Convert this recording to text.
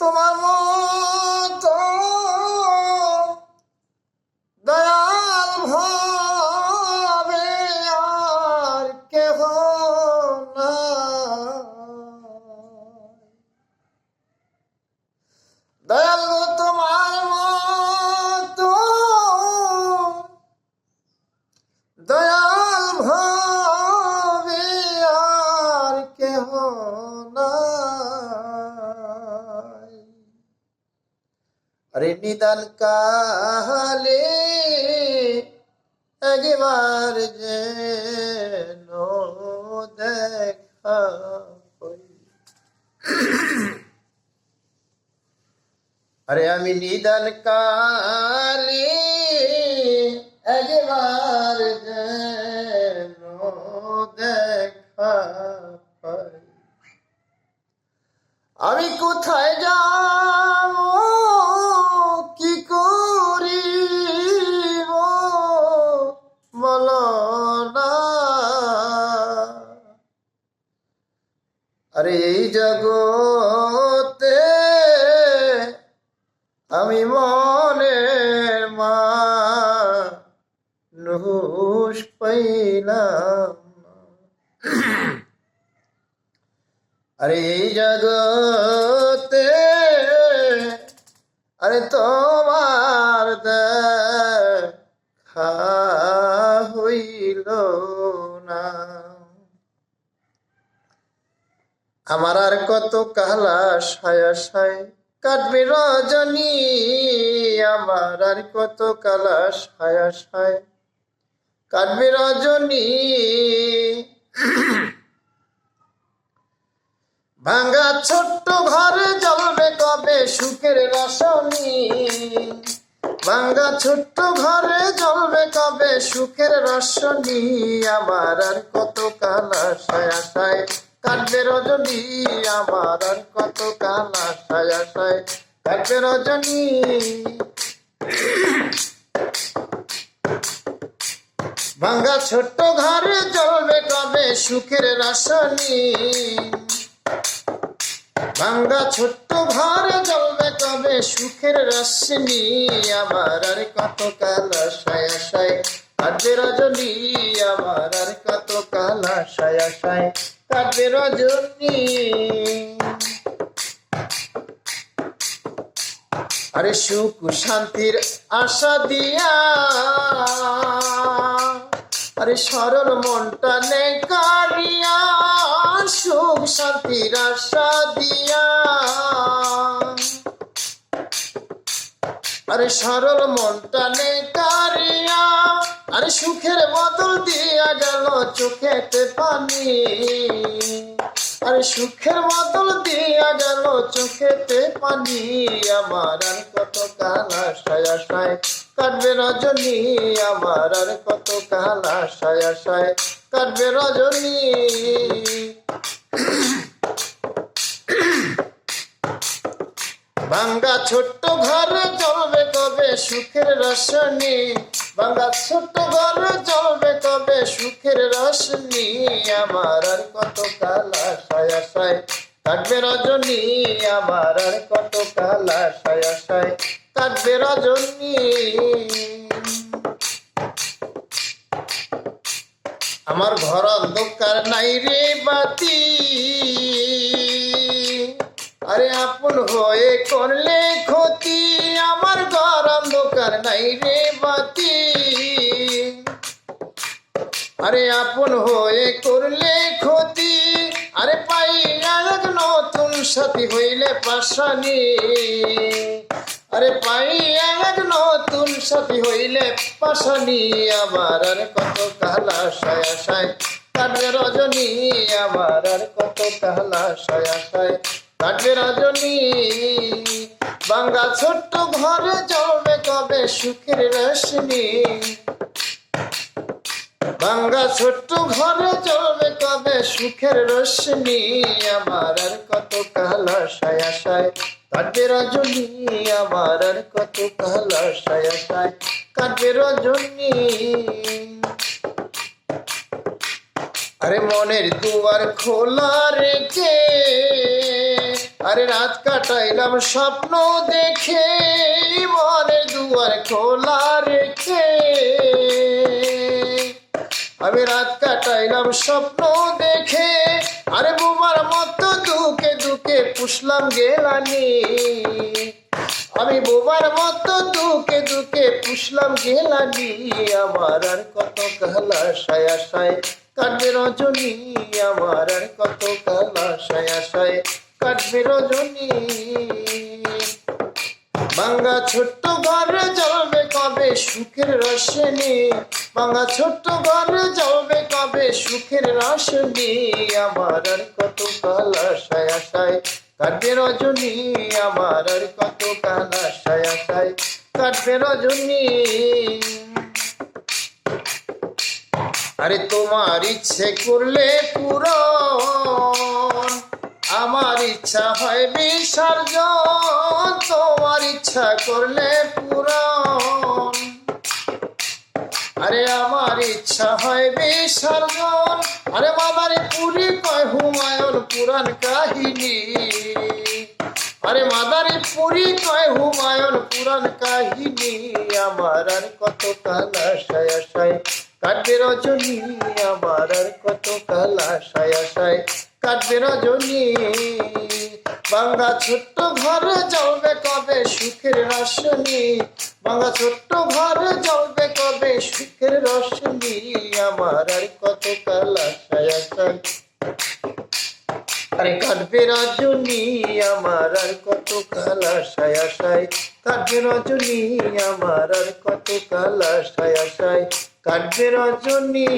তোমার মতো নিদান কালে একবার যে দেখা হই। আরে আমি নিদান কালে আমি মনের মা নুহুস পাইলাম আরে এই জগতে, আরে তোমার দেখা হইল না। আমার আর কত কালা সায়া সায় কাটবে রজনী, আমার আর কত কালা সায়া সায় কাটবে রজনী, ভাঙ্গা ছোট্ট ঘরে জ্বলবে কবে সুখের রসনী ভাঙ্গা ছোট্ট ঘরে জ্বলবে কবে সুখের রসনী আমার আর কত কালা সায়া সায় কাটবে রজনী, আমার আর কত কালা সায়া সায় কাটবে রজনী। ভাঙ্গা ছোট্ট ঘরে জ্বলবে কবে সুখের রসনী ভাঙ্গা ছোট্ট ঘরে জ্বলবে কবে সুখের রশ্মি আমার আর কত কালা সায়া সায় কাটবে রজনী, আমার আর কত কালা সায়া সায়, কাটবে রজনী। আরে সুখ শান্তির আশা দিয়া, আরে সরল মনটা নে কারিয়া সুখ শান্তির আশা দিয়া। আরে সরল মনটা নে কারিয়া আরে সুখের বদল দিয়া গেল চোখেতে পানি। আরে সুখের বদল দিয়া গেল চোখেতে পানি। আমার আর কত কালা সায়া সায় কাটবে রজনী, আমার আর কত কালা সায়া সায় কাটবে রজনী। ভাঙ্গা ছোট্ট ঘরে চলবে কবে সুখের রসনী ভাঙ্গা ছোট্ট ঘরে চলবে কবে সুখের রসনী আমার আর কত কালা সায়া সায় কাটবে রজনী। আমার আর কত কালা সায়া সায় কাটবে রজনী। আমার ঘর অন্ধকার নাই রে বাতি। আরে আপন হয়ে করলে ক্ষতি, আমার ঘর অন্ধকার নাই রে বাতি। আরে আপন হয়ে করলে ক্ষতি, আরে পাই এক নতুন সাথী হইলে পাশানি। আরে পাই এক নতুন সাথী হইলে পাশানি আমার আর কত কালা সায়া সায় কাটবে রজনী আমার আর কত কালা সায়া সায় কাটবে রজনী, বাঙ্গা ছোট্ট ঘরে চলবে কবে সুখের রশ্মি। ভাঙ্গা ছোট্ট ঘরে চলবে কবে সুখের রশ্মি। আমার আর কত কালা সায়া সায় কাটবে রজনী, আমার আর কত কালা সায়া সায় কাটবে রজনী। আরে মনের দুয়ার খোলা রেখে আরে রাত কাটাইলাম স্বপ্ন দেখে, মনে দুয়ার খোলা রেখে। আমি রাত কাটাইলাম স্বপ্ন দেখে, আরে বোমার মতো দুকে দুকে পুষলাম গেলানি। আমি বোবার মতো দুকে দুকে পুষলাম গেলানি, আমার আর কত কালা সায়া সায় কাটবে রজনী, আমার আর কত কালা সায়া সায় কাটবে রজনী বাঙ্গা ছোট্ট ঘরে জ্বলবে কবে সুখের রসনি? বাঙ্গা ছোট্ট ঘরে জ্বলবে কবে সুখের রসনি? আমার আর কত কালা সায়া সায় কাটবে রজনী আমার আর কত কালা সায়া সায় কাটবে রজনী আরে তোমার ইচ্ছে করলে পূরণ আমার ইচ্ছা হয় বিসর্জন তোমার ইচ্ছা করলে পূরণ। আরে আমার ইচ্ছা হয় বিসর্জন আরে বাবারে পুরী কয় হুমায়ুন পুরাণ কাহিনী। আরে মাদারে পুরী কয় হুমায়ুন পুরাণ কাহিনী, আমার আর কত কালা সায়া সায় কাটবে রজনী আমার আর কত কালা সায়া সায় কাটবে রজনী। বাংলা ছোট্ট ঘরে জ্বলবে কবে সুখের রসনী বাংলা ছোট্ট ঘরে জ্বলবে কবে সুখের রসনী আমার আর কত কালা সায়া সায় আরে কাটবে রজনী, আমার আর কত কালা সায়া সায় কাটবে রজনী, আমার আর কত কালা সায়া সায় কাটবে রজনী।